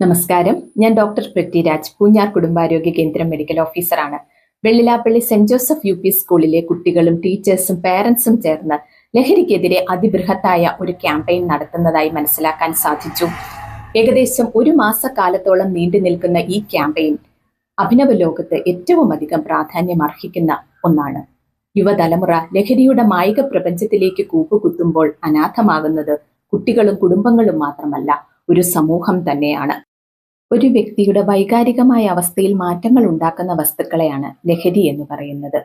നമസ്കാരം. ഞാൻ ഡോക്ടർ പൃഥ്വിരാജ് പൂഞ്ഞാർ കുടുംബാരോഗ്യ കേന്ദ്രം മെഡിക്കൽ ഓഫീസറാണ്. Vellilappally saint Joseph U P സ്കൂളിലെ കുട്ടികളും ടീച്ചേഴ്സും പേരൻസും ചേർന്ന് ലഹരിക്കെതിരെ അതിബൃഹത്തായ ഒരു ക്യാമ്പയിൻ നടത്തുന്നതായി മനസ്സിലാക്കാൻ സാധിച്ചു. ഏകദേശം ഒരു മാസക്കാലത്തോളം നീണ്ടു നിൽക്കുന്ന ഈ ക്യാമ്പയിൻ അഭിനവ ലോകത്ത് ഏറ്റവും അധികം പ്രാധാന്യം അർഹിക്കുന്ന ഒന്നാണ്. യുവതലമുറ ലഹരിയുടെ മായിക പ്രപഞ്ചത്തിലേക്ക് കൂപ്പുകുത്തുമ്പോൾ അനാഥമാകുന്നത് കുട്ടികളും കുടുംബങ്ങളും മാത്രമല്ല ഒരു സമൂഹം തന്നെയാണ്. ഒരു വ്യക്തിയുടെ വൈകാരികമായ അവസ്ഥയിൽ മാറ്റങ്ങൾ ഉണ്ടാക്കുന്ന വസ്തുക്കളെയാണ് ലഹരി എന്ന് പറയുന്നത്.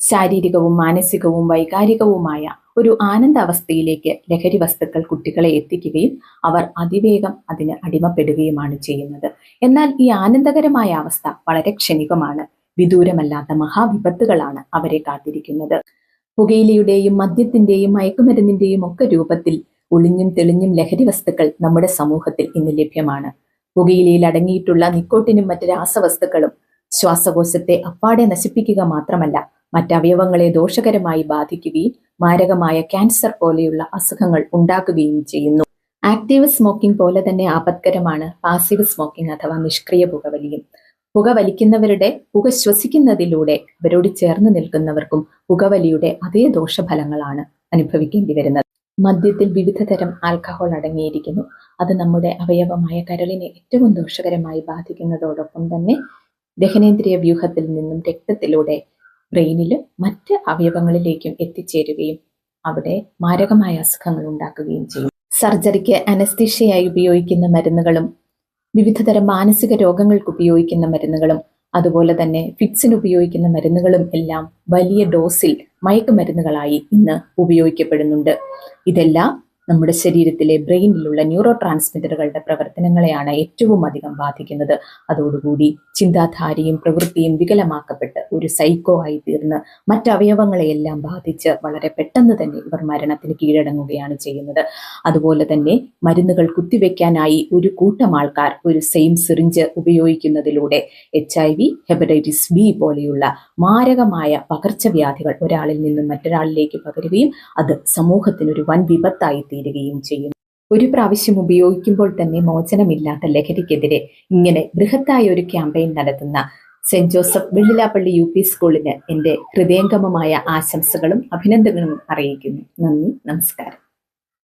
ശാരീരികവും മാനസികവും വൈകാരികവുമായ ഒരു ആനന്ദ അവസ്ഥയിലേക്ക് ലഹരി വസ്തുക്കൾ കുട്ടികളെ എത്തിക്കുകയും അവർ അതിവേഗം അതിന് അടിമപ്പെടുകയുമാണ് ചെയ്യുന്നത്. എന്നാൽ ഈ ആനന്ദകരമായ അവസ്ഥ വളരെ ക്ഷണികമാണ്. വിദൂരമല്ലാത്ത മഹാവിപത്തുകളാണ് അവരെ കാത്തിരിക്കുന്നത്. പുകയിലയുടെയും മദ്യത്തിന്റെയും മയക്കുമരുന്നിന്റെയും ഒക്കെ രൂപത്തിൽ ഒളിഞ്ഞും തെളിഞ്ഞും ലഹരി വസ്തുക്കൾ നമ്മുടെ സമൂഹത്തിൽ ഇന്ന് ലഭ്യമാണ്. പുകയിലയിൽ അടങ്ങിയിട്ടുള്ള നിക്കോട്ടിനും മറ്റ് രാസവസ്തുക്കളും ശ്വാസകോശത്തെ അപ്പാടെ നശിപ്പിക്കുക മാത്രമല്ല മറ്റവയവങ്ങളെ ദോഷകരമായി ബാധിക്കുകയും മാരകമായ ക്യാൻസർ പോലെയുള്ള അസുഖങ്ങൾ ഉണ്ടാക്കുകയും ചെയ്യുന്നു. ആക്റ്റീവ് സ്മോക്കിംഗ് പോലെ തന്നെ ആപത്കരമാണ് പാസീവ് സ്മോക്കിംഗ് അഥവാ നിഷ്ക്രിയ പുകവലിയും പുക വലിക്കുന്നവരുടെ പുക ശ്വസിക്കുന്നതിലൂടെ അവരോട് ചേർന്ന് നിൽക്കുന്നവർക്കും പുകവലിയുടെ അതേ ദോഷഫലങ്ങളാണ് അനുഭവിക്കേണ്ടി വരുന്നത്. മദ്യത്തിൽ വിവിധ തരം ആൽക്കഹോൾ അടങ്ങിയിരിക്കുന്നു. അത് നമ്മുടെ അവയവമായ കരളിനെ ഏറ്റവും ദോഷകരമായി ബാധിക്കുന്നതോടൊപ്പം തന്നെ ദഹനേന്ദ്രിയ വ്യൂഹത്തിൽ നിന്നും രക്തത്തിലൂടെ ബ്രെയിനിലും മറ്റ് അവയവങ്ങളിലേക്കും എത്തിച്ചേരുകയും അവിടെ മാരകമായ അസുഖങ്ങൾ ഉണ്ടാക്കുകയും ചെയ്യും. സർജറിക്ക് അനസ്തിഷ്യയായി ഉപയോഗിക്കുന്ന മരുന്നുകളും വിവിധതരം മാനസിക രോഗങ്ങൾക്ക് ഉപയോഗിക്കുന്ന മരുന്നുകളും അതുപോലെ തന്നെ ഫിക്സിന് ഉപയോഗിക്കുന്ന മരുന്നുകളും എല്ലാം വലിയ ഡോസിൽ മയക്കുമരുന്നുകളായി ഇന്ന് ഉപയോഗിക്കപ്പെടുന്നുണ്ട്. ഇതെല്ലാം നമ്മുടെ ശരീരത്തിലെ ബ്രെയിനിലുള്ള ന്യൂറോ ട്രാൻസ്മിറ്ററുകളുടെ പ്രവർത്തനങ്ങളെയാണ് ഏറ്റവും അധികം ബാധിക്കുന്നത്. അതോടുകൂടി ചിന്താധാരയും പ്രവൃത്തിയും വികലമാക്കപ്പെട്ട് ഒരു സൈക്കോ ആയി തീർന്ന് മറ്റവയവങ്ങളെയെല്ലാം ബാധിച്ച് വളരെ പെട്ടെന്ന് തന്നെ ഇവർ മരണത്തിന് കീഴടങ്ങുകയാണ് ചെയ്യുന്നത്. അതുപോലെ തന്നെ മരുന്നുകൾ കുത്തിവെക്കാനായി ഒരു കൂട്ടം ആൾക്കാർ ഒരു സെയിം സിറിഞ്ച് ഉപയോഗിക്കുന്നതിലൂടെ H I V hepatitis B പോലെയുള്ള മാരകമായ പകർച്ചവ്യാധികൾ ഒരാളിൽ നിന്നും മറ്റൊരാളിലേക്ക് പകരുകയും അത് സമൂഹത്തിനൊരു വൻ വിപത്തായി തീരുകയും ചെയ്യുന്നു. ഒരു പ്രാവശ്യം ഉപയോഗിക്കുമ്പോൾ തന്നെ മോചനമില്ലാത്ത ലഹരിക്കെതിരെ ഇങ്ങനെ ബൃഹത്തായ ഒരു ക്യാമ്പയിൻ നടത്തുന്ന saint Joseph Vellilappally U P സ്കൂളിന് എന്റെ ഹൃദയംഗമമായ ആശംസകളും അഭിനന്ദനങ്ങളും അറിയിക്കുന്നു. നന്ദി നമസ്കാരം.